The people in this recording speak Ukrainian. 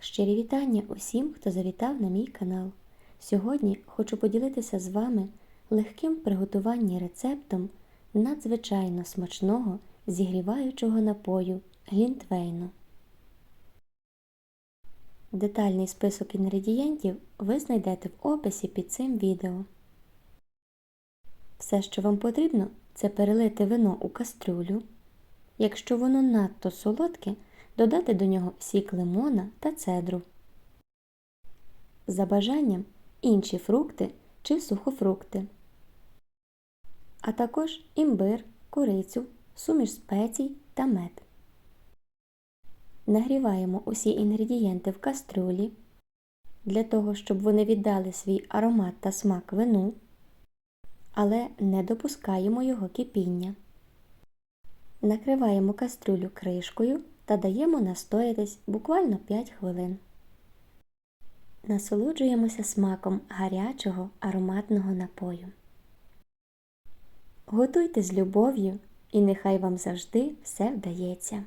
Щирі вітання усім, хто завітав на мій канал. Сьогодні хочу поділитися з вами легким в приготуванні рецептом надзвичайно смачного зігріваючого напою глінтвейну. Детальний список інгредієнтів ви знайдете в описі під цим відео. Все, що вам потрібно, це перелити вино у кастрюлю. Якщо воно надто солодке, додати до нього сік лимона та цедру. За бажанням інші фрукти чи сухофрукти, а також імбир, курицю, суміш спецій та мед. Нагріваємо усі інгредієнти в кастрюлі для того, щоб вони віддали свій аромат та смак вину, але не допускаємо його кипіння. Накриваємо кастрюлю кришкою та даємо настоятись буквально 5 хвилин. Насолоджуємося смаком гарячого ароматного напою. Готуйте з любов'ю і нехай вам завжди все вдається.